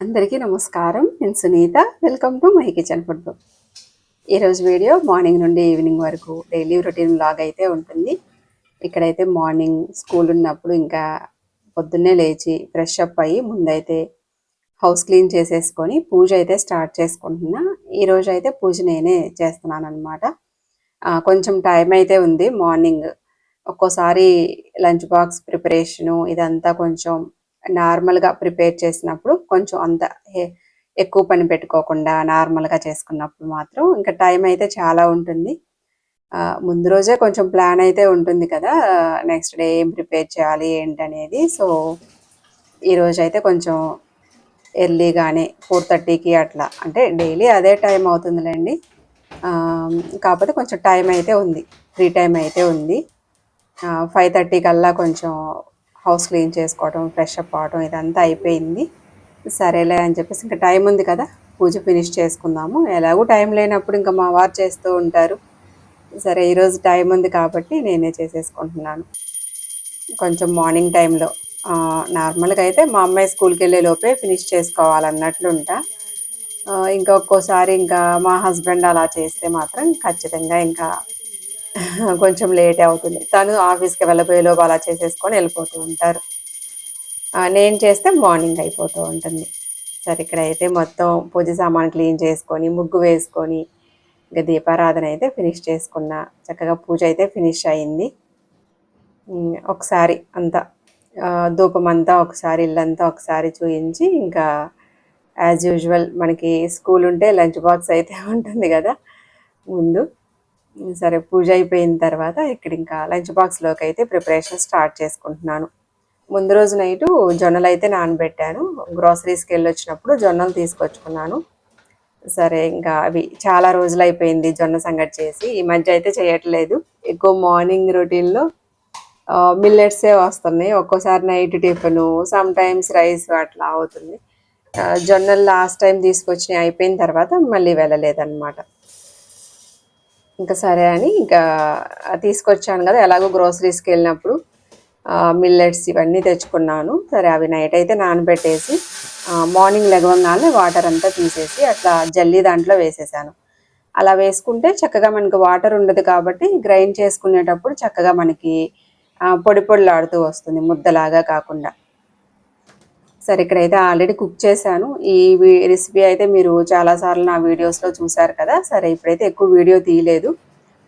అందరికీ నమస్కారం. నేను Sunitha. Welcome to my kitchen food book. ఈరోజు వీడియో మార్నింగ్ నుండి ఈవినింగ్ వరకు డైలీ రొటీన్ లాగ్ అయితే ఉంటుంది. ఇక్కడైతే మార్నింగ్ స్కూల్ ఉన్నప్పుడు ఇంకా పొద్దున్నే లేచి ఫ్రెష్ అప్ అయ్యి ముందైతే హౌస్ క్లీన్ చేసేసుకొని పూజ అయితే స్టార్ట్ చేసుకుంటున్నా. ఈరోజు అయితే పూజ నేనే చేస్తున్నాను అనమాట కొంచెం టైం అయితే ఉంది మార్నింగ్. ఒక్కోసారి లంచ్ బాక్స్ ప్రిపరేషను ఇదంతా కొంచెం నార్మల్గా ప్రిపేర్ చేసినప్పుడు కొంచెం అంత ఎక్కువ పని పెట్టుకోకుండా నార్మల్గా చేసుకున్నప్పుడు మాత్రం ఇంకా టైం అయితే చాలా ఉంటుంది. ముందు రోజే కొంచెం ప్లాన్ అయితే ఉంటుంది కదా నెక్స్ట్ డే ఏం ప్రిపేర్ చేయాలి ఏంటనేది. సో ఈరోజు అయితే కొంచెం ఎర్లీగానే ఫోర్ థర్టీకి అట్లా అంటే డైలీ అదే టైం అవుతుందిలేండి. కాకపోతే కొంచెం టైం అయితే ఉంది ఫ్రీ టైం అయితే ఉంది. ఫైవ్ థర్టీ కల్లా కొంచెం హౌస్ క్లీన్ చేసుకోవడం ఫ్రెష్ అప్ అవడం ఇదంతా అయిపోయింది. సరేలే అని చెప్పేసి ఇంకా టైం ఉంది కదా పూజ ఫినిష్ చేసుకుందాము. ఎలాగో టైం లేనప్పుడు ఇంకా మా వారు చేస్తూ ఉంటారు. సరే ఈరోజు టైం ఉంది కాబట్టి నేనే చేసేసుకుంటున్నాను. కొంచెం మార్నింగ్ టైంలో నార్మల్గా అయితే మా అమ్మాయి స్కూల్కి వెళ్ళే లోపే ఫినిష్ చేసుకోవాలన్నట్లు ఉంటా. ఇంకా ఒక్కోసారి ఇంకా మా హస్బెండ్ అలా చేస్తే మాత్రం ఖచ్చితంగా ఇంకా కొంచెం లేట్ అవుతుంది. తను ఆఫీస్కి వెళ్ళబోయే లోపు అలా చేసేసుకొని వెళ్ళిపోతూ ఉంటారు. నేను చేస్తే మార్నింగ్ అయిపోతూ ఉంటుంది. సరే ఇక్కడ అయితే మొత్తం పూజ సామాన్ క్లీన్ చేసుకొని ముగ్గు వేసుకొని ఇంకా దీపారాధన అయితే ఫినిష్ చేసుకున్నా. చక్కగా పూజ అయితే ఫినిష్ అయింది. ఒకసారి అంతా ధూపం అంతా ఒకసారి ఇల్లంతా ఒకసారి చూయించి ఇంకా యాజ్ యూజువల్ మనకి స్కూల్ ఉంటే లంచ్ బాక్స్ అయితే ఉంటుంది కదా ముందు. సరే పూజ అయిపోయిన తర్వాత ఇక్కడ ఇంకా లంచ్ బాక్స్లోకి అయితే ప్రిపరేషన్ స్టార్ట్ చేసుకుంటున్నాను. ముందు రోజు నైటు జొన్నలు అయితే నానబెట్టాను. గ్రోసరీస్కి వెళ్ళి వచ్చినప్పుడు జొన్నలు తీసుకొచ్చుకున్నాను. సరే ఇంకా అవి చాలా రోజులు అయిపోయింది జొన్న సంగటి చేసి. ఈ మధ్య అయితే చేయట్లేదు. ఎక్కువ మార్నింగ్ రొటీన్లో మిల్లెట్సే వస్తున్నాయి. ఒక్కోసారి night tiffin some times rice అట్లా అవుతుంది. జొన్నలు లాస్ట్ టైం తీసుకొచ్చినవి అయిపోయిన తర్వాత మళ్ళీ వెళ్ళలేదన్నమాట. ఇంకా సరే అని ఇంకా తీసుకొచ్చాను కదా ఎలాగో గ్రోసరీస్కి వెళ్ళినప్పుడు మిల్లెట్స్ ఇవన్నీ తెచ్చుకున్నాను. సరే అవి నైట్ అయితే నానబెట్టేసి మార్నింగ్ లెగవంగానే వాటర్ అంతా తీసేసి అట్లా జల్లీ దాంట్లో వేసేసాను. అలా వేసుకుంటే చక్కగా మనకి వాటర్ ఉండదు కాబట్టి గ్రైండ్ చేసుకునేటప్పుడు చక్కగా మనకి పొడి పొడిలాడుతూ వస్తుంది ముద్దలాగా కాకుండా. సరే ఇక్కడైతే ఆల్రెడీ కుక్ చేశాను. ఈ రెసిపీ అయితే మీరు చాలాసార్లు నా వీడియోస్లో చూసారు కదా. సరే ఇప్పుడైతే ఎక్కువ వీడియో తీయలేదు.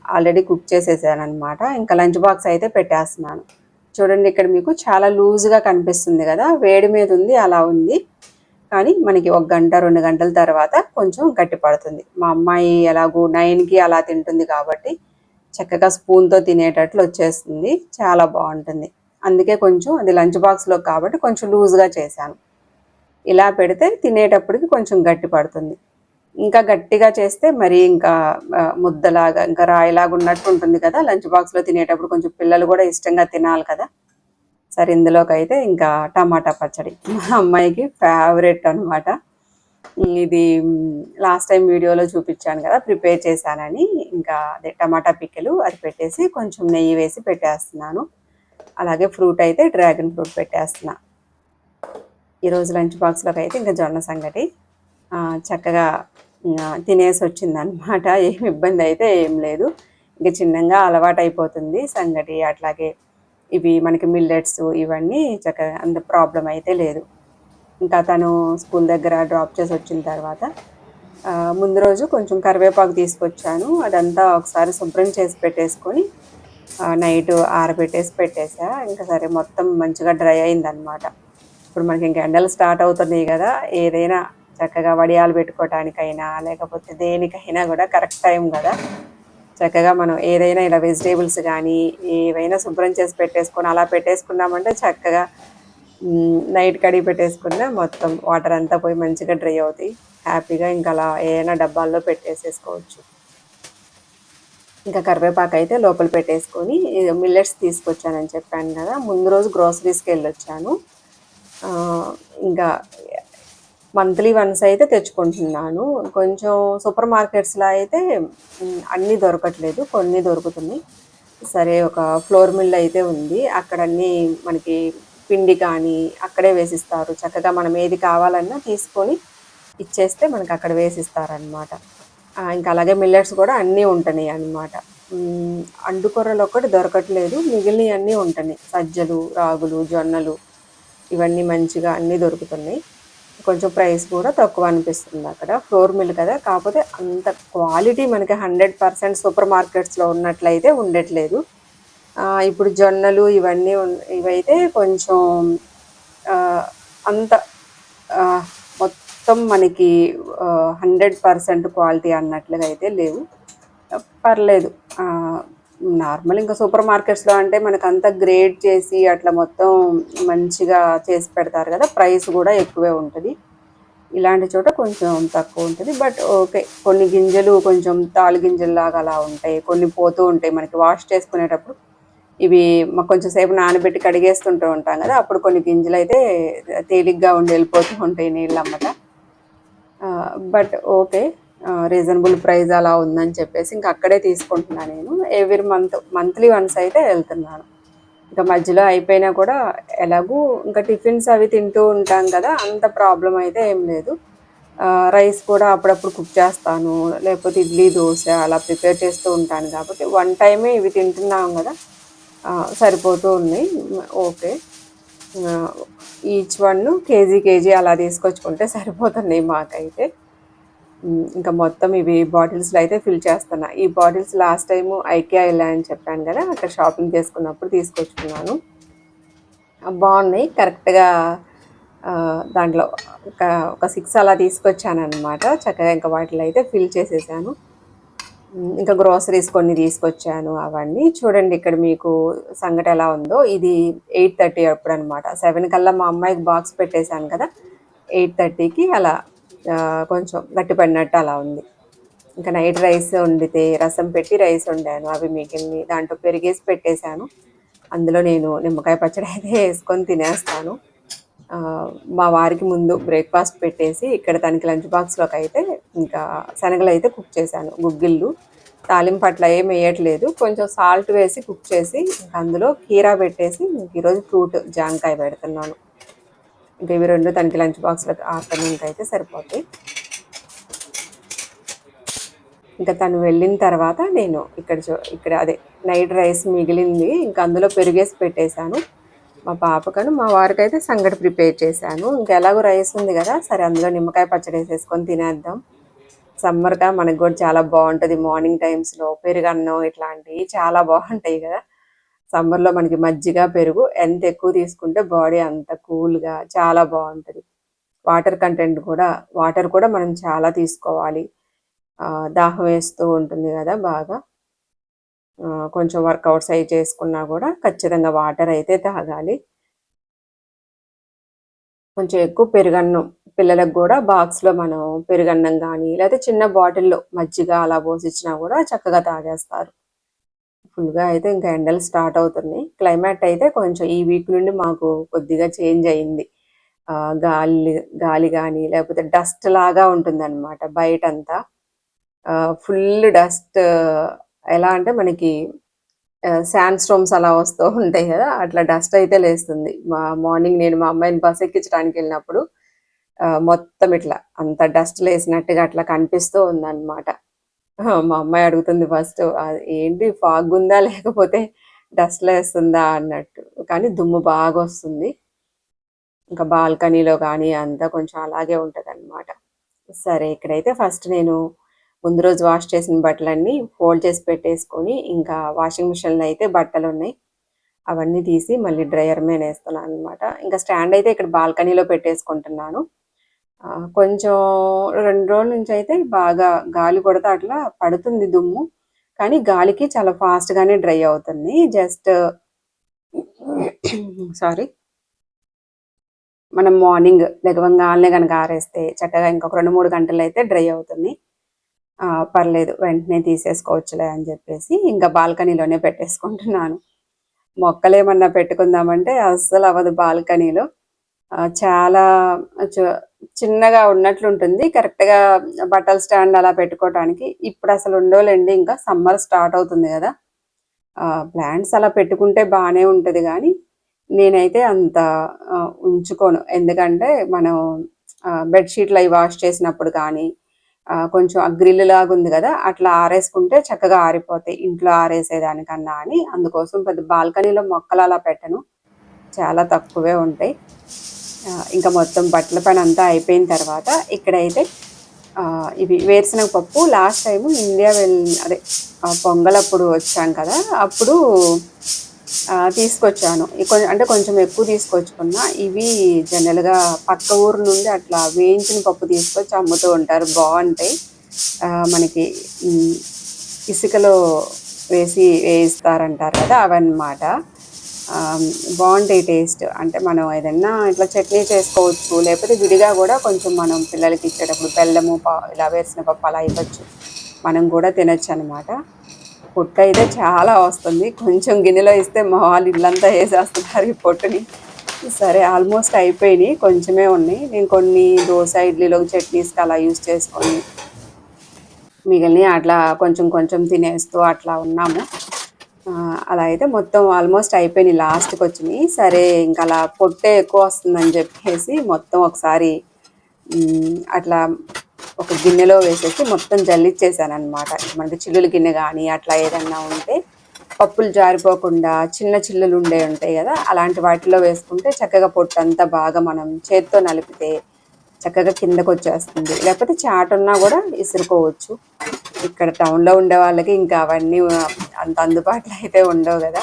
ఆల్రెడీ కుక్ చేసేసాను అనమాట ఇంకా లంచ్ బాక్స్ అయితే పెట్టేస్తున్నాను. చూడండి ఇక్కడ మీకు చాలా లూజ్గా కనిపిస్తుంది కదా. వేడి మీద ఉంది అలా ఉంది. కానీ మనకి ఒక గంట రెండు గంటల తర్వాత కొంచెం గట్టి పడుతుంది. మా అమ్మాయి ఎలాగో నైన్కి అలా తింటుంది కాబట్టి చక్కగా స్పూన్తో తినేటట్లు వచ్చేస్తుంది. చాలా బాగుంటుంది. అందుకే కొంచెం అది లంచ్ బాక్స్లో కాబట్టి కొంచెం లూజ్గా చేశాను. ఇలా పెడితే తినేటప్పటికి కొంచెం గట్టి పడుతుంది. ఇంకా గట్టిగా చేస్తే మరి ఇంకా ముద్దలాగా ఇంకా రాయిలాగా ఉన్నట్టు ఉంటుంది కదా లంచ్ బాక్స్లో తినేటప్పుడు కొంచెం పిల్లలు కూడా ఇష్టంగా తినాలి కదా. సరే ఇందులోకి అయితే ఇంకా టమాటా పచ్చడి. మా అమ్మాయికి ఫేవరెట్ అన్నమాట. ఇది లాస్ట్ టైం వీడియోలో చూపించాను కదా ప్రిపేర్ చేశానని. ఇంకా అదే టమాటా పిక్కలు అది పెట్టేసి కొంచెం నెయ్యి వేసి పెట్టేస్తున్నాను. అలాగే ఫ్రూట్ అయితే డ్రాగన్ ఫ్రూట్ పెట్టేస్తున్నా. ఈరోజు లంచ్ బాక్స్లోకి అయితే ఇంకా జొన్న సంగటి చక్కగా తినేసి వచ్చిందనమాట ఏం ఇబ్బంది అయితే ఏం లేదు. ఇంకా చిన్నగా అలవాటు అయిపోతుంది సంగటి. అట్లాగే ఇవి మనకి మిల్లెట్స్ ఇవన్నీ చక్కగా అంత ప్రాబ్లం అయితే లేదు. ఇంకా తను స్కూల్ దగ్గర డ్రాప్ చేసి వచ్చిన తర్వాత ముందు రోజు కొంచెం కరివేపాకు తీసుకొచ్చాను. అదంతా ఒకసారి శుభ్రం చేసి పెట్టేసుకొని నైట్ ఆరబెట్టేసి పెట్టేసా. ఇంకా సరే మొత్తం మంచిగా డ్రై అయిందనమాట ఇప్పుడు మనకి ఇంకా ఎండలు స్టార్ట్ అవుతున్నాయి కదా ఏదైనా చక్కగా వడియాలు పెట్టుకోవటానికైనా లేకపోతే దేనికైనా కూడా కరెక్ట్ టైం కదా. చక్కగా మనం ఏదైనా ఇలా వెజిటేబుల్స్ కానీ ఏవైనా శుభ్రం చేసి పెట్టేసుకొని అలా పెట్టేసుకున్నామంటే చక్కగా నైట్ కడిగి పెట్టేసుకున్నా మొత్తం వాటర్ అంతా పోయి మంచిగా డ్రై అవుతాయి. హ్యాపీగా ఇంకా అలా ఏదైనా డబ్బాల్లో పెట్టేసేసుకోవచ్చు. ఇంకా కరివేపాకు అయితే లోపల పెట్టేసుకొని మిల్లెట్స్ తీసుకొచ్చానని చెప్పాను కదా ముందు రోజు గ్రోసరీస్కి వెళ్ళొచ్చాను. ఇంకా మంత్లీ వన్స్ అయితే తెచ్చుకుంటున్నాను. కొంచెం సూపర్ మార్కెట్స్లో అయితే అన్నీ దొరకట్లేదు కొన్ని దొరుకుతున్నాయి. సరే ఒక ఫ్లోర్ మిల్ అయితే ఉంది. అక్కడ అన్నీ మనకి పిండి కానీ అక్కడే వేసిస్తారు. చక్కగా మనం ఏది కావాలన్నా తీసుకొని ఇచ్చేస్తే మనకు అక్కడ వేసిస్తారనమాట ఇంకా అలాగే మిల్లెట్స్ కూడా అన్నీ ఉంటున్నాయి అన్నమాట. మ్, అండుకొర్రలు ఒక్కటి దొరకట్లేదు మిగిలినవి అన్నీ ఉంటున్నాయి సజ్జలు రాగులు జొన్నలు ఇవన్నీ మంచిగా అన్నీ దొరుకుతున్నాయి. కొంచెం ప్రైస్ కూడా తక్కువ అనిపిస్తుంది అక్కడ. ఫ్లోర్ మిల్ కదా కాకపోతే అంత క్వాలిటీ మనకి హండ్రెడ్ పర్సెంట్ సూపర్ మార్కెట్స్లో ఉన్నట్లయితే ఉండట్లేదు. ఇప్పుడు జొన్నలు ఇవన్నీ ఇవైతే కొంచెం అంత మొత్తం మనకి హండ్రెడ్ పర్సెంట్ క్వాలిటీ అన్నట్లుగా అయితే లేవు. పర్లేదు. నార్మల్ ఇంకా సూపర్ మార్కెట్స్లో అంటే మనకు అంతా గ్రేడ్ చేసి అట్లా మొత్తం మంచిగా చేసి పెడతారు కదా ప్రైస్ కూడా ఎక్కువే ఉంటుంది. ఇలాంటి చోట కొంచెం తక్కువ ఉంటుంది. బట్ ఓకే కొన్ని గింజలు కొంచెం తాలు గింజల్లాగా అలా ఉంటాయి. కొన్ని పోతూ ఉంటాయి. మనకి వాష్ చేసుకునేటప్పుడు ఇవి మాకు కొంచెం సేపు నానబెట్టి కడిగేస్తుంటూ ఉంటాం కదా అప్పుడు కొన్ని గింజలు అయితే తేలిగ్గా ఉండి వెళ్ళిపోతూ ఉంటాయి నీళ్ళు అమ్మట బట్ ఓకే రీజనబుల్ ప్రైస్ అలా ఉందని చెప్పేసి ఇంకా అక్కడే తీసుకుంటున్నాను నేను. ఎవ్రీ మంత్ మంత్లీ వన్స్ అయితే వెళ్తున్నాను. ఇంకా మధ్యలో అయిపోయినా కూడా ఎలాగూ ఇంకా టిఫిన్స్ అవి తింటూ ఉంటాం కదా అంత ప్రాబ్లం అయితే ఏం లేదు. రైస్ కూడా అప్పుడప్పుడు కుక్ చేస్తాను లేకపోతే ఇడ్లీ దోశ అలా ప్రిపేర్ చేస్తూ ఉంటాను. కాబట్టి వన్ టైమే ఇవి తింటున్నాం కదా సరిపోతూ ఉన్నాయి okay. Each one KG KG అలా తీసుకొచ్చుకుంటే సరిపోతున్నాయి మాకైతే. ఇంకా మొత్తం ఇవి బాటిల్స్లో అయితే ఫిల్ చేస్తున్నా. ఈ బాటిల్స్ లాస్ట్ టైం ఐకియా వెళ్ళా అని చెప్పాను కదా అక్కడ షాపింగ్ చేసుకున్నప్పుడు తీసుకొచ్చుకున్నాను. బాగున్నాయి. కరెక్ట్గా దాంట్లో ఒక ఒక సిక్స్ అలా తీసుకొచ్చాను అనమాట చక్కగా ఇంకా వాటిలో అయితే ఫిల్ చేసేసాను. ఇంకా గ్రోసరీస్ కొన్ని తీసుకొచ్చాను అవన్నీ. చూడండి ఇక్కడ మీకు సంగటి ఎలా ఉందో. ఇది ఎయిట్ థర్టీ అప్పుడు అనమాట సెవెన్ కల్లా మా అమ్మాయికి బాక్స్ పెట్టేశాను కదా. ఎయిట్ థర్టీకి అలా కొంచెం గట్టిపడినట్టు అలా ఉంది. ఇంకా నైట్ రైస్ వండితే రసం పెట్టి రైస్ వండాను. అవి మిగిలిని దాంట్లో పెరిగేసి పెట్టేశాను. అందులో నేను నిమ్మకాయ పచ్చడి అయితే వేసుకొని తినేస్తాను. మా వారికి ముందు బ్రేక్ఫాస్ట్ పెట్టేసి ఇక్కడ తనకి లంచ్ బాక్స్లోకి అయితే ఇంకా శనగలు అయితే కుక్ చేశాను. గుగ్గిళ్ళు తాలింపు అట్లా ఏం వేయట్లేదు. కొంచెం సాల్ట్ వేసి కుక్ చేసి అందులో కీరా పెట్టేసి ఈరోజు ఫ్రూట్ జాంకాయ పెడుతున్నాను. ఇంకా ఇవి రెండు తనకి లంచ్ బాక్స్లోకి ఆఫ్టర్నూన్కి అయితే సరిపోతాయి. ఇంకా తను వెళ్ళిన తర్వాత నేను ఇక్కడ చూ- ఇక్కడ అదే నైట్ రైస్ మిగిలింది. ఇంకా అందులో పెరిగేసి పెట్టేశాను. మా పాపకను మా వారికి అయితే సంగటి ప్రిపేర్ చేశాను. ఇంకా ఎలాగో రైస్ ఉంది కదా సరే అందులో నిమ్మకాయ పచ్చడి వేసేసుకొని తినేద్దాం. సమ్మర్గా మనకు కూడా చాలా బాగుంటుంది మార్నింగ్ టైమ్స్లో పెరుగన్నం ఇట్లాంటివి చాలా బాగుంటాయి కదా. సమ్మర్లో మనకి మజ్జిగ పెరుగు ఎంత ఎక్కువ తీసుకుంటే బాడీ అంత కూల్గా చాలా బాగుంటుంది. వాటర్ కంటెంట్ కూడా వాటర్ కూడా మనం చాలా తీసుకోవాలి. దాహం వేస్తూ ఉంటుంది కదా బాగా. కొంచెం వర్కౌట్స్ అవి చేసుకున్నా కూడా ఖచ్చితంగా వాటర్ అయితే తాగాలి. కొంచెం ఎక్కువ పెరుగన్నం పిల్లలకు కూడా బాక్స్లో మనం పెరుగన్నం కానీ లేకపోతే చిన్న బాటిల్లో మజ్జిగ అలా పోసిచ్చినా కూడా చక్కగా తాగేస్తారు. ఫుల్గా అయితే ఇంకా ఎండలు స్టార్ట్ అవుతున్నాయి. క్లైమేట్ అయితే కొంచెం ఈ వీక్ నుండి మాకు కొద్దిగా చేంజ్ అయింది. గాలి గాలి కానీ లేకపోతే డస్ట్ లాగా ఉంటుంది అనమాట బయటంతా ఫుల్ డస్ట్ ఎలా అంటే మనకి శాండ్ స్టోమ్స్ అలా వస్తూ ఉంటాయి కదా అట్లా డస్ట్ అయితే లేస్తుంది. మా మార్నింగ్ నేను మా అమ్మాయిని బస్ ఎక్కించడానికి వెళ్ళినప్పుడు మొత్తం ఇట్లా అంత డస్ట్ లేసినట్టుగా అట్లా కనిపిస్తూ ఉందన్నమాట. మా అమ్మాయి అడుగుతుంది ఫస్ట్ ఏంటి ఫాగ్ ఉందా? లేకపోతే డస్ట్ లేస్తుందా? అన్నట్టు. కానీ దుమ్ము బాగా వస్తుంది. ఇంకా బాల్కనీలో కానీ అంతా కొంచెం అలాగే ఉంటుంది సరే ఇక్కడైతే ఫస్ట్ నేను ముందు రోజు వాష్ చేసిన బట్టలన్నీ ఫోల్డ్ చేసి పెట్టేసుకొని ఇంకా వాషింగ్ మిషన్లో అయితే బట్టలు ఉన్నాయి. అవన్నీ తీసి మళ్ళీ డ్రయర్ మీద వేస్తున్నాను అనమాట ఇంకా స్టాండ్ అయితే ఇక్కడ బాల్కనీలో పెట్టేసుకుంటున్నాను. కొంచెం రెండు రోజుల నుంచి అయితే బాగా గాలి కొడితే అట్లా పడుతుంది దుమ్ము. కానీ గాలికి చాలా ఫాస్ట్గానే డ్రై అవుతుంది. జస్ట్ సారీ మనం మార్నింగ్ లెగవంగానే కనుక ఆరేస్తే చక్కగా ఇంకొక రెండు మూడు గంటలు అయితే డ్రై అవుతుంది. పర్లేదు వెంటనే తీసేసుకోవచ్చులే అని చెప్పేసి ఇంకా బాల్కనీలోనే పెట్టేసుకుంటున్నాను. మొక్కలేమన్నా పెట్టుకుందామంటే అస్సలు అవ్వదు బాల్కనీలో. చాలా చిన్నగా ఉన్నట్లుంటుంది. కరెక్ట్గా బట్టల స్టాండ్ అలా పెట్టుకోవటానికి ఇప్పుడు అసలు ఉండోలేండి ఇంకా సమ్మర్ స్టార్ట్ అవుతుంది కదా. ప్లాంట్స్ అలా పెట్టుకుంటే బాగానే ఉంటుంది కానీ నేనైతే అంత ఉంచుకోను. ఎందుకంటే మనం బెడ్షీట్లు అవి వాష్ చేసినప్పుడు కానీ కొంచెం ఆ గ్రిల్ లాగా ఉంది కదా అట్లా ఆరేసుకుంటే చక్కగా ఆరిపోతాయి. ఇంట్లో ఆరేసేదానికన్నా అని. అందుకోసం పెద్ద బాల్కనీలో మొక్కలు అలా పెట్టను. చాలా తక్కువే ఉంటాయి. ఇంకా మొత్తం బట్టల పని అంతా అయిపోయిన తర్వాత ఇక్కడైతే ఇవి వేరుశనగ పప్పు లాస్ట్ టైం ఇండియా వెళ్ళి అదే పొంగల్ అప్పుడు వచ్చాం కదా అప్పుడు తీసుకొచ్చాను. అంటే కొంచెం ఎక్కువ తీసుకొచ్చుకున్నా ఇవి జనరల్గా పక్క ఊరు నుండి అట్లా వేయించిన పప్పు తీసుకొచ్చి అమ్ముతూ ఉంటారు. బాగుంటాయి. మనకి ఇసుకలో వేసి వేయిస్తారంటారు కదా అవన్నమాట. బాగుంటాయి టేస్ట్. అంటే మనం ఏదన్నా ఇట్లా చట్నీ చేసుకోవచ్చు లేకపోతే విడిగా కూడా కొంచెం మనం పిల్లలకి ఇచ్చేటప్పుడు బెల్లము పా ఇలా వేసిన పప్పు అలా ఇవ్వచ్చు. మనం కూడా తినచ్చు అనమాట పొట్టు అయితే చాలా వస్తుంది. కొంచెం గిన్నెలో ఇస్తే మా వాళ్ళు ఇల్లంతా వేసేస్తున్నారు ఈ పొట్టుని. సరే ఆల్మోస్ట్ అయిపోయినాయి. కొంచెమే ఉన్నాయి. నేను కొన్ని దోశ ఇడ్లీలో చట్నీస్కి అలా యూస్ చేసుకొని మిగిలిన అట్లా కొంచెం కొంచెం తినేస్తూ అట్లా ఉన్నాము. అలా అయితే మొత్తం ఆల్మోస్ట్ అయిపోయినాయి. లాస్ట్కి వచ్చినాయి. సరే ఇంకా అలా పొట్టే ఎక్కువ వస్తుందని చెప్పేసి మొత్తం ఒకసారి అట్లా ఒక గిన్నెలో వేసేసి మొత్తం జల్లిచ్చేసాను అనమాట మనకి చిల్లుల గిన్నె కానీ అట్లా ఏదన్నా ఉంటే పప్పులు జారిపోకుండా చిన్న చిల్లులు ఉండే ఉంటాయి కదా అలాంటి వాటిలో వేసుకుంటే చక్కగా పొట్టు అంతా బాగా మనం చేత్తో నలిపితే చక్కగా కిందకు వచ్చేస్తుంది లేకపోతే చాట్ ఉన్నా కూడా ఇసురుకోవచ్చు. ఇక్కడ టౌన్లో ఉండే వాళ్ళకి ఇంకా అవన్నీ అంత అందుబాటులో అయితే ఉండవు కదా.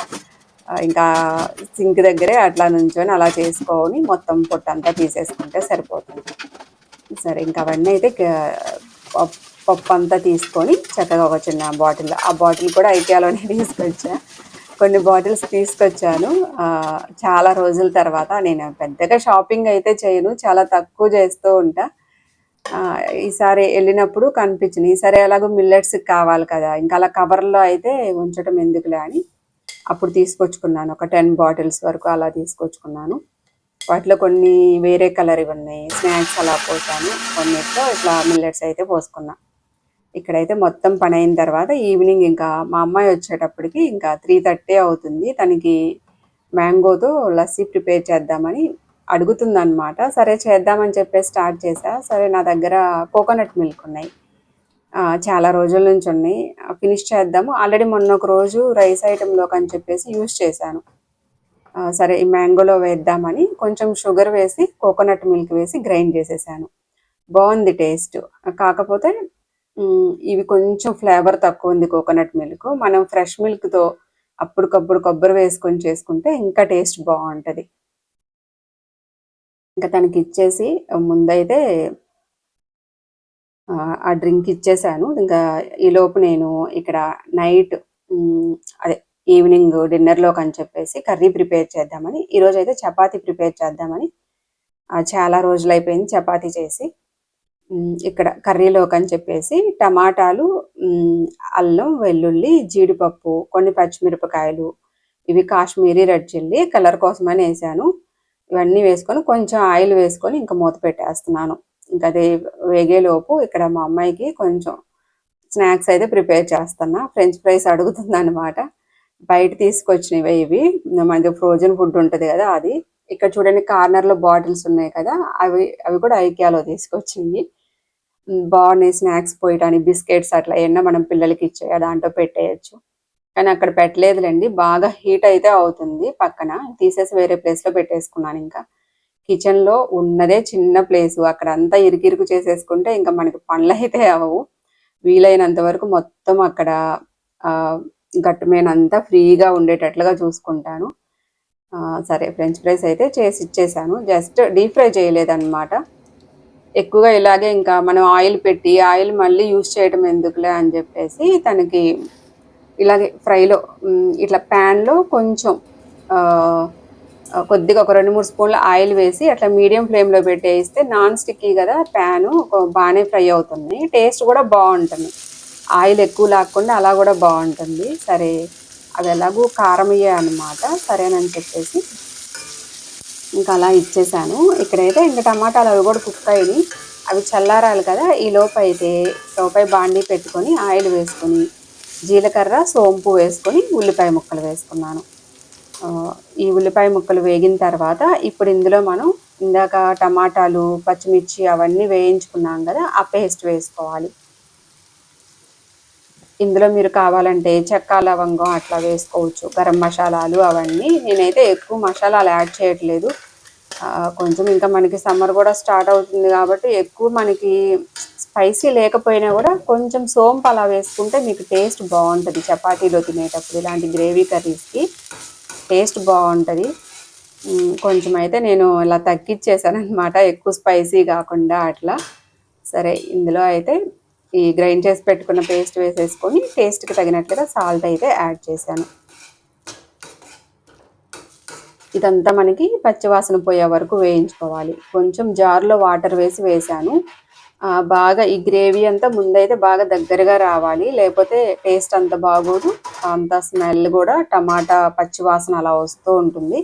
ఇంకా సింక్ దగ్గరే అట్లా నుంచొని అలా చేసుకొని మొత్తం పొట్టంతా తీసేసుకుంటే సరిపోతుంది. సరే ఇంకా అవన్నీ అయితే పప్- పప్పు అంతా తీసుకొని చక్కగా ఒక చిన్న బాటిల్ ఆ బాటిల్ కూడా ఐకియాలోనే తీసుకొచ్చా. కొన్ని బాటిల్స్ తీసుకొచ్చాను. చాలా రోజుల తర్వాత నేను పెద్దగా షాపింగ్ అయితే చేయను చాలా తక్కువ చేస్తూ ఉంటా. ఈసారి వెళ్ళినప్పుడు కనిపించింది. ఈసారి ఎలాగో మిల్లెట్స్ కావాలి కదా ఇంకా అలా కవర్లో అయితే ఉంచడం ఎందుకులే అని అప్పుడు తీసుకొచ్చుకున్నాను. ఒక టెన్ బాటిల్స్ వరకు అలా తీసుకొచ్చుకున్నాను. వాటిలో కొన్ని వేరే కలర్ ఇవి ఉన్నాయి స్నాక్స్ అలా పోసాను. కొన్నిట్లో ఇట్లా మిల్లెట్స్ అయితే పోసుకున్నా. ఇక్కడైతే మొత్తం పని అయిన తర్వాత ఈవినింగ్ ఇంకా మా అమ్మాయి వచ్చేటప్పటికి ఇంకా త్రీ థర్టీ అవుతుంది. తనకి మ్యాంగోతో లస్సీ ప్రిపేర్ చేద్దామని అడుగుతుందనమాట సరే చేద్దామని చెప్పేసి స్టార్ట్ చేశా. సరే నా దగ్గర కోకోనట్ మిల్క్ ఉన్నాయి. చాలా రోజుల నుంచి ఉన్నాయి. ఫినిష్ చేద్దాము. ఆల్రెడీ మొన్న ఒక రోజు రైస్ ఐటెంలోకి అని చెప్పేసి యూస్ చేశాను. సరే ఈ మ్యాంగోలో వేద్దామని కొంచెం షుగర్ వేసి కోకోనట్ మిల్క్ వేసి గ్రైండ్ చేసేసాను. బాగుంది టేస్ట్. కాకపోతే ఇవి కొంచెం ఫ్లేవర్ తక్కువ ఉంది కోకోనట్ మిల్క్. మనం ఫ్రెష్ మిల్క్తో అప్పటికప్పుడు కొబ్బరి వేసుకొని చేసుకుంటే ఇంకా టేస్ట్ బాగుంటుంది. ఇంకా తనకి ఇచ్చేసి ముందైతే ఆ, డ్రింక్ ఇచ్చేసాను. ఇంకా ఈ లోపు నేను ఇక్కడ నైట్ అదే ఈవినింగ్ డిన్నర్లోకి అని చెప్పేసి కర్రీ ప్రిపేర్ చేద్దామని ఈరోజు అయితే చపాతీ ప్రిపేర్ చేద్దామని చాలా రోజులు అయిపోయింది చపాతీ చేసి ఇక్కడ కర్రీలోకి అని చెప్పేసి టమాటాలు అల్లం వెల్లుల్లి జీడిపప్పు కొన్ని పచ్చిమిరపకాయలు ఇవి కాశ్మీరీ రెడ్ చిల్లీ కలర్ కోసమని వేసాను. ఇవన్నీ వేసుకొని కొంచెం ఆయిల్ వేసుకొని ఇంకా మూత పెట్టేస్తున్నాను. ఇంకా అది వేగేలోపు ఇక్కడ మా అమ్మాయికి కొంచెం స్నాక్స్ అయితే ప్రిపేర్ చేస్తున్నా. ఫ్రెంచ్ ఫ్రైస్ అడుగుతుంది అనమాట బయట తీసుకొచ్చినవి ఇవి. మనకి ఫ్రోజన్ ఫుడ్ ఉంటుంది కదా అది. ఇక్కడ చూడండి కార్నర్లో బాటిల్స్ ఉన్నాయి కదా. అవి అవి కూడా ఐక్యాలో తీసుకొచ్చింది బాగున్నాయి స్నాక్స్ పోయటానికి బిస్కెట్స్ అట్లా ఏమన్నా మనం పిల్లలకి ఇచ్చే దాంట్లో పెట్టేయచ్చు. కానీ అక్కడ పెట్టలేదులేండి. బాగా హీట్ అయితే అవుతుంది పక్కన. తీసేసి వేరే ప్లేస్లో పెట్టేసుకున్నాను ఇంకా. కిచెన్లో ఉన్నదే చిన్న ప్లేస్ అక్కడ అంతా ఇరుకిరుకు చేసేసుకుంటే ఇంకా మనకి పనులు అయితే అవ్వవు. వీలైనంత వరకు మొత్తం అక్కడ ఆ గట్టు మీద అంతా ఫ్రీగా ఉండేటట్లుగా చూసుకుంటాను. సరే ఫ్రెంచ్ ఫ్రైస్ అయితే చేసి ఇచ్చేసాను. జస్ట్ డీప్ ఫ్రై చేయలేదన్నమాట. ఎక్కువగా ఇలాగే ఇంకా మనం ఆయిల్ పెట్టి ఆయిల్ మళ్ళీ యూజ్ చేయడం ఎందుకులే అని చెప్పేసి తనకి ఇలాగే ఫ్రైలో ఇట్లా ప్యాన్లో కొంచెం కొద్దిగా ఒక రెండు మూడు స్పూన్ల ఆయిల్ వేసి అట్లా మీడియం ఫ్లేమ్లో పెట్టేస్తే నాన్ స్టిక్కీ కదా ప్యాను బాగానే ఫ్రై అవుతుంది. టేస్ట్ కూడా బాగుంటుంది. ఆయిల్ ఎక్కువ లేకుండా అలా కూడా బాగుంటుంది. సరే అవి ఎలాగూ కారమయ్యే అనమాట సరేనని చెప్పేసి ఇంకా అలా ఇచ్చేసాను. ఇక్కడైతే ఇంకా టమాటాలు అవి కూడా కుక్ అయినాయి. అవి చల్లారాలి కదా. ఈ లోపు అయితే లోపై బాండీ పెట్టుకొని ఆయిల్ వేసుకొని జీలకర్ర సోంపు వేసుకొని ఉల్లిపాయ ముక్కలు వేసుకున్నాను. ఈ ఉల్లిపాయ ముక్కలు వేగిన తర్వాత ఇప్పుడు ఇందులో మనం ఇందాక టమాటాలు పచ్చిమిర్చి అవన్నీ వేయించుకున్నాం కదా ఆ పేస్ట్ వేసుకోవాలి. ఇందులో మీరు కావాలంటే చెక్క లవంగం అట్లా వేసుకోవచ్చు. గరం మసాలాలు అవన్నీ. నేనైతే ఎక్కువ మసాలాలు యాడ్ చేయట్లేదు. కొంచెం ఇంకా మనకి సమ్మర్ కూడా స్టార్ట్ అవుతుంది కాబట్టి ఎక్కువ మనకి స్పైసీ లేకపోయినా కూడా కొంచెం సోంపు అలా వేసుకుంటే మీకు టేస్ట్ బాగుంటుంది. చపాతీలో తినేటప్పుడు ఇలాంటి గ్రేవీ కర్రీస్కి టేస్ట్ బాగుంటుంది. కొంచెం అయితే నేను ఇలా తగ్గించేసాను అనమాట ఎక్కువ స్పైసీ కాకుండా అట్లా. సరే ఇందులో అయితే ఈ గ్రైండ్ చేసి పెట్టుకున్న పేస్ట్ వేసేసుకొని టేస్ట్కి తగినట్లుగా సాల్ట్ అయితే యాడ్ చేశాను. ఇదంతా మనకి పచ్చివాసన పోయే వరకు వేయించుకోవాలి. కొంచెం జార్లో వాటర్ వేసి వేసాను బాగా ఈ గ్రేవీ అంతా ముందైతే బాగా దగ్గరగా రావాలి. లేకపోతే టేస్ట్ అంత బాగోదు. అంత స్మెల్ కూడా టమాటా పచ్చివాసన అలా వస్తూ ఉంటుంది.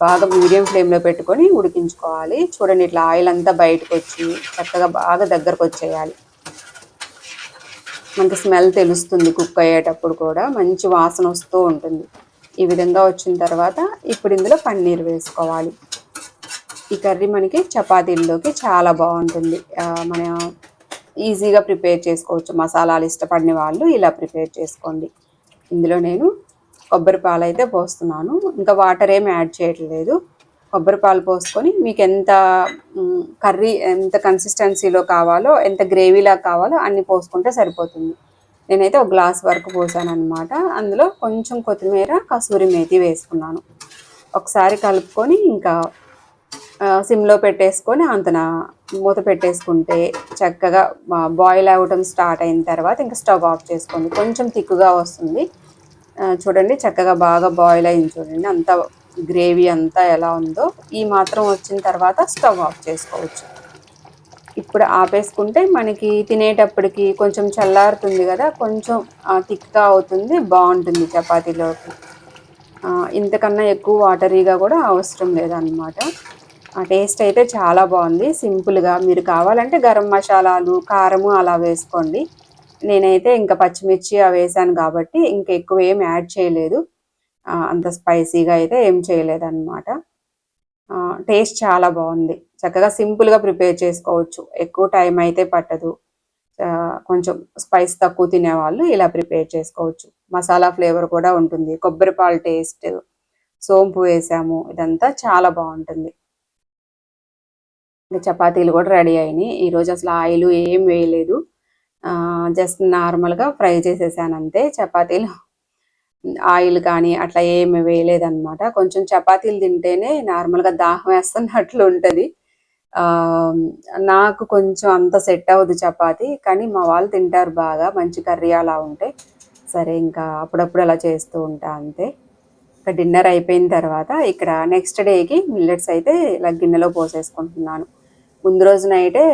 బాగా మీడియం ఫ్లేమ్లో పెట్టుకొని ఉడికించుకోవాలి. చూడండి ఇట్లా ఆయిల్ అంతా బయటకు వచ్చి చక్కగా బాగా దగ్గరకు వచ్చేయాలి మనకి స్మెల్ తెలుస్తుంది కుక్ అయ్యేటప్పుడు కూడా. మంచి వాసన వస్తూ ఉంటుంది. ఈ విధంగా వచ్చిన తర్వాత ఇప్పుడు ఇందులో పన్నీర్ వేసుకోవాలి. ఈ కర్రీ మనకి చపాతీల్లోకి చాలా బాగుంటుంది. మన ఈజీగా ప్రిపేర్ చేసుకోవచ్చు. మసాలాలు ఇష్టపడిన వాళ్ళు ఇలా ప్రిపేర్ చేసుకోండి. ఇందులో నేను కొబ్బరి పాలు అయితే పోస్తున్నాను. ఇంకా వాటర్ ఏమి యాడ్ చేయట్లేదు. కొబ్బరి పాలు పోసుకొని మీకు ఎంత కర్రీ ఎంత కన్సిస్టెన్సీలో కావాలో ఎంత గ్రేవీలా కావాలో అన్ని పోసుకుంటే సరిపోతుంది. నేనైతే ఒక గ్లాస్ వరకు పోసాను అనమాట అందులో కొంచెం కొత్తిమీర కసూరి మేతి వేసుకున్నాను. ఒకసారి కలుపుకొని ఇంకా సిమ్లో పెట్టేసుకొని అంతన మూత పెట్టేసుకుంటే చక్కగా బాయిల్ అవ్వటం స్టార్ట్ అయిన తర్వాత ఇంకా స్టవ్ ఆఫ్ చేసుకోండి. కొంచెం తిక్కుగా వస్తుంది. చూడండి చక్కగా బాగా బాయిల్ అయింది చూడండి. అంత గ్రేవీ అంతా ఎలా ఉందో ఈ మాత్రం వచ్చిన తర్వాత స్టవ్ ఆఫ్ చేసుకోవచ్చు. ఇప్పుడు ఆపేసుకుంటే మనకి తినేటప్పటికి కొంచెం చల్లారుతుంది కదా కొంచెం థిక్గా అవుతుంది బాగుంటుంది చపాతీలోకి. ఇంతకన్నా ఎక్కువ వాటరీగా కూడా అవసరం లేదన్నమాట. ఆ టేస్ట్ అయితే చాలా బాగుంది. సింపుల్గా మీరు కావాలంటే గరం మసాలాలు కారము అలా వేసుకోండి. నేనైతే ఇంకా పచ్చిమిర్చి అవి వేసాను కాబట్టి ఇంకా ఎక్కువ ఏం యాడ్ చేయలేదు. అంత స్పైసీగా అయితే ఏం చేయలేదన్నమాట. టేస్ట్ చాలా బాగుంది. చక్కగా సింపుల్గా ప్రిపేర్ చేసుకోవచ్చు. ఎక్కువ టైం అయితే పట్టదు. కొంచెం స్పైస్ తక్కువ తినేవాళ్ళు ఇలా ప్రిపేర్ చేసుకోవచ్చు. మసాలా ఫ్లేవర్ కూడా ఉంటుంది. కొబ్బరి పాలు టేస్ట్ సోంపు వేసాము ఇదంతా చాలా బాగుంటుంది. ఇంకా చపాతీలు కూడా రెడీ అయినాయి. ఈరోజు అసలు ఆయిల్ ఏం వేయలేదు. జస్ట్ నార్మల్గా ఫ్రై చేసేసాను అంతే. చపాతీలు ఆయిల్ కానీ అట్లా ఏమి వేయలేదన్నమాట. కొంచెం చపాతీలు తింటేనే నార్మల్గా దాహం వేస్తున్నట్లు ఉంటుంది. నాకు కొంచెం అంత సెట్ అవ్వదు చపాతి కానీ మా వాళ్ళు తింటారు బాగా మంచి కర్రీ అలా ఉంటే. సరే ఇంకా అప్పుడప్పుడు అలా చేస్తూ ఉంటా అంతే. ఇంకా డిన్నర్ అయిపోయిన తర్వాత ఇక్కడ నెక్స్ట్ డేకి మిల్లెట్స్ అయితే ఇలా గిన్నెలో పోసేసుకుంటున్నాను. ముందు రోజు నైటే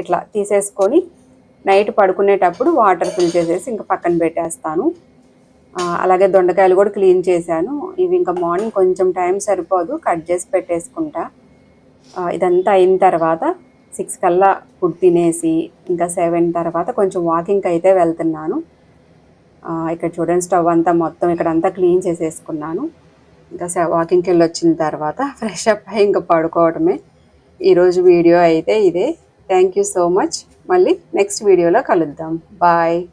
ఇట్లా తీసేసుకొని నైట్ పడుకునేటప్పుడు వాటర్ ఫిల్ చేసేసి ఇంకా పక్కన పెట్టేస్తాను. అలాగే దొండకాయలు కూడా క్లీన్ చేశాను. ఇవి ఇంకా మార్నింగ్ కొంచెం టైం సరిపోదు. కట్ చేసి పెట్టేసుకుంటా. ఇదంతా అయిన తర్వాత సిక్స్ కల్లా ఫుడ్ తినేసి ఇంకా సెవెన్ తర్వాత కొంచెం వాకింగ్కి అయితే వెళ్తున్నాను. ఇక్కడ చూడండి స్టవ్ అంతా మొత్తం ఇక్కడ అంతా క్లీన్ చేసేసుకున్నాను. ఇంకా స- వాకింగ్కి వెళ్ళి వచ్చిన తర్వాత ఫ్రెష్ అప్ అయ్యి ఇంకా పడుకోవడమే. ఈరోజు వీడియో అయితే ఇదే. Thank you so much. మళ్ళీ నెక్స్ట్ వీడియోలో కలుద్దాం. బాయ్.